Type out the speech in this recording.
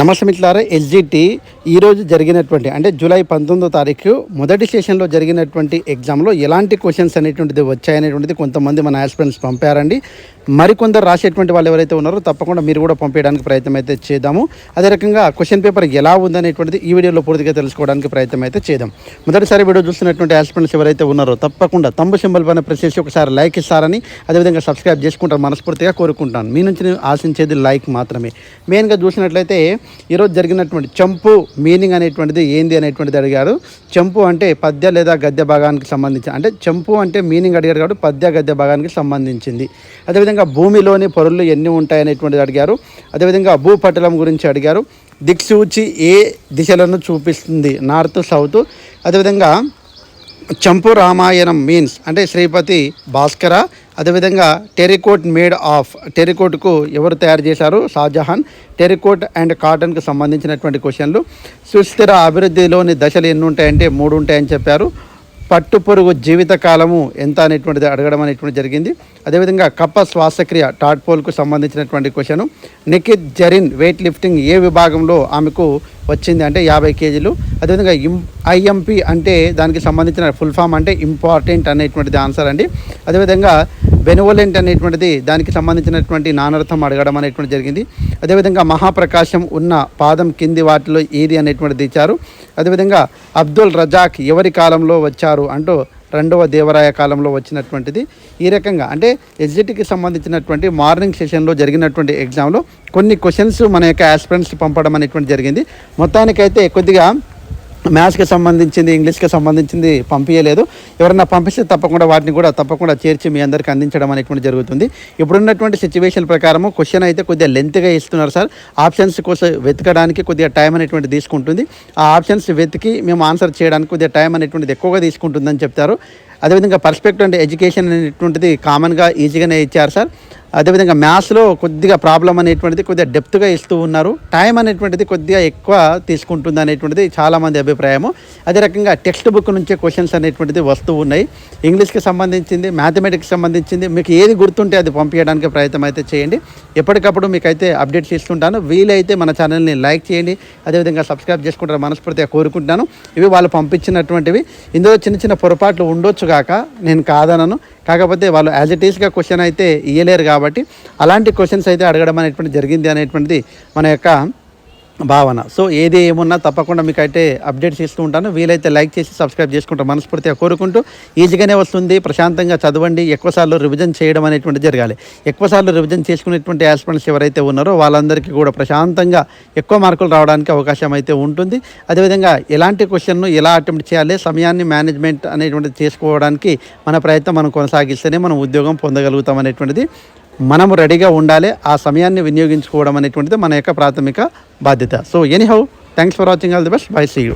నమస్తే మిత్రులారా ఎస్జిటి ఈరోజు జరిగినటువంటి అంటే జూలై పంతొమ్మిదో తారీఖు మొదటి సెషన్లో జరిగినటువంటి ఎగ్జామ్లో ఎలాంటి క్వశ్చన్స్ అనేటువంటిది వచ్చాయనేటువంటిది కొంతమంది మన ఆస్పిరెంట్స్ పంపారండి. మరికొందరు రాసేటువంటి వాళ్ళు ఎవరైతే ఉన్నారో తప్పకుండా మీరు కూడా పంపించడానికి ప్రయత్నం అయితే చేద్దాము. అదే రకంగా క్వశ్చన్ పేపర్ ఎలా ఉందనేటువంటిది ఈ వీడియోలో పూర్తిగా తెలుసుకోవడానికి ప్రయత్నం అయితే చేద్దాం. మొదటిసారి వీడియో చూస్తున్నటువంటి ఆస్పిరెంట్స్ ఎవరైతే ఉన్నారో తప్పకుండా తమ్ము సింబల్ పైన ప్రెస్ చేసి ఒకసారి లైక్ ఇస్తారని అదేవిధంగా సబ్స్క్రైబ్ చేసుకుంటారు మనస్ఫూర్తిగా కోరుకుంటాను. మీ నుంచి నేను ఆశించేది లైక్ మాత్రమే. మెయిన్గా చూసినట్లయితే ఈరోజు జరిగినటువంటి చంపు మీనింగ్ అనేటువంటిది ఏంది అనేటువంటిది అడిగారు. చంపు అంటే పద్య లేదా గద్య భాగానికి సంబంధించి అంటే చంపు అంటే మీనింగ్ అడిగారు కాబట్టి పద్య గద్య భాగానికి సంబంధించింది. అదేవిధంగా భూమిలోని పొరులు ఎన్ని ఉంటాయనేటువంటిది అడిగారు. అదేవిధంగా భూపటలం గురించి అడిగారు. దిక్సూచి ఏ దిశలను చూపిస్తుంది? North south. అదేవిధంగా చంపు రామాయణం మీన్స్ అంటే శ్రీపతి భాస్కర అదేవిధంగా టెరికోట్ మేడ్ ఆఫ్ టెరికోట్కు ఎవరు తయారు చేశారు? షాజహాన్. టెరికోట్ అండ్ కాటన్కు సంబంధించినటువంటి క్వశ్చన్లు. సుస్థిర అభివృద్ధిలోని దశలు ఎన్ని ఉంటాయంటే మూడు ఉంటాయని చెప్పారు. పట్టు జీవితకాలము ఎంత అనేటువంటిది అడగడం అనేటువంటి జరిగింది. అదేవిధంగా కప్ప శ్వాసక్రియ టాట్పోల్కు సంబంధించినటువంటి question. Nikhat Zareen weight lifting ఏ విభాగంలో ఆమెకు వచ్చింది అంటే యాభై కేజీలు. అదేవిధంగా ఇం ఐఎంపి అంటే దానికి సంబంధించిన ఫుల్ ఫామ్ అంటే ఇంపార్టెంట్ అనేటువంటిది ఆన్సర్ అండి. అదేవిధంగా బెనువలెంట్ అనేటువంటిది దానికి సంబంధించినటువంటి నానర్థం అడగడం అనేటువంటి జరిగింది. అదేవిధంగా మహాప్రకాశం ఉన్న పాదం కింది వాటిలో ఏది అనేటువంటిది ఇచ్చారు. అదేవిధంగా అబ్దుల్ రజాక్ ఎవరి కాలంలో వచ్చారు అంటూ రెండవ దేవరాయ కాలంలో వచ్చినటువంటిది. ఈ రకంగా అంటే ఎస్జిటికి సంబంధించినటువంటి మార్నింగ్ సెషన్లో జరిగినటువంటి ఎగ్జామ్లో కొన్ని క్వశ్చన్స్ మన యొక్క ఆస్పిరెంట్స్ పంపడం అనేటువంటి జరిగింది. మొత్తానికైతే కొద్దిగా మ్యాథ్స్కి సంబంధించింది ఇంగ్లీష్కి సంబంధించింది పంపించలేదు ఎవరైనా పంపిస్తే తప్పకుండా వాటిని కూడా తప్పకుండా చేర్చి మీ అందరికీ అందించడం అనేటువంటి జరుగుతుంది. ఇప్పుడున్నటువంటి సిచ్యువేషన్ ప్రకారము క్వశ్చన్ అయితే కొద్దిగా లెంత్గా ఇస్తున్నారు సార్. ఆప్షన్స్ కోసం వెతకడానికి కొద్దిగా టైం అనేటువంటి తీసుకుంటుంది. ఆ ఆప్షన్స్ వెతికి మేము ఆన్సర్ చేయడానికి కొద్దిగా టైం అనేటువంటిది ఎక్కువగా తీసుకుంటుందని చెప్తారు. అదేవిధంగా పర్స్పెక్టివ్ అంటే ఎడ్యుకేషన్ అనేటువంటిది కామన్గా ఈజీగానే ఇచ్చారు సార్. అదేవిధంగా మ్యాథ్స్లో కొద్దిగా ప్రాబ్లం అనేటువంటిది కొద్దిగా డెప్త్గా ఇస్తూ ఉన్నారు. టైం అనేటువంటిది కొద్దిగా ఎక్కువ తీసుకుంటుంది అనేటువంటిది చాలామంది అభిప్రాయము. అదే రకంగా టెక్స్ట్ బుక్ నుంచే క్వశ్చన్స్ అనేటువంటిది వస్తూ ఉన్నాయి. ఇంగ్లీష్కి సంబంధించింది మ్యాథమెటిక్స్ సంబంధించింది మీకు ఏది గుర్తుంటే అది పంపించడానికి ప్రయత్నం అయితే చేయండి. ఎప్పటికప్పుడు మీకు అయితే అప్డేట్స్ ఇస్తుంటాను. వీలైతే మన ఛానల్ని లైక్ చేయండి. అదేవిధంగా సబ్స్క్రైబ్ చేసుకుంటారు మనస్ఫూర్తిగా కోరుకుంటున్నాను. ఇవి వాళ్ళు పంపించినటువంటివి. ఇందులో చిన్న చిన్న పొరపాట్లు ఉండొచ్చు కాక నేను కాదనను. కాకపోతే వాళ్ళు యాజ్ ఇట్ ఈస్గా క్వశ్చన్ అయితే ఇయ్యలేరు కాబట్టి అలాంటి క్వశ్చన్స్ అయితే అడగడం అనేటువంటి జరిగింది అనేటువంటిది మన యొక్క భావన. సో ఏది ఏమున్నా తప్పకుండా మీకు అయితే అప్డేట్స్ ఇస్తూ ఉంటాను. వీలైతే లైక్ చేసి సబ్స్క్రైబ్ చేసుకుంటాం మనస్ఫూర్తిగా కోరుకుంటూ ఈజీగానే వస్తుంది. ప్రశాంతంగా చదవండి. ఎక్కువసార్లు రివిజన్ చేయడం అనేటువంటి జరగాలి. ఎక్కువసార్లు రివిజన్ చేసుకునేటువంటి ఆస్పిరెంట్స్ ఎవరైతే ఉన్నారో వాళ్ళందరికీ కూడా ప్రశాంతంగా ఎక్కువ మార్కులు రావడానికి అవకాశం అయితే ఉంటుంది. అదేవిధంగా ఎలాంటి క్వశ్చన్ను ఎలా అటెంప్ట్ చేయాలి సమయాన్ని మేనేజ్మెంట్ అనేటువంటిది చేసుకోవడానికి మన ప్రయత్నం మనం కొనసాగిస్తేనే మనం ఉద్యోగం పొందగలుగుతాం అనేటువంటిది మనము రెడీగా ఉండాలి ఆ సమయాన్ని వినియోగించుకోవడం అనేటువంటిది మన యొక్క ప్రాథమిక బాధ్యత. So anyhow thanks for watching all the best bye see you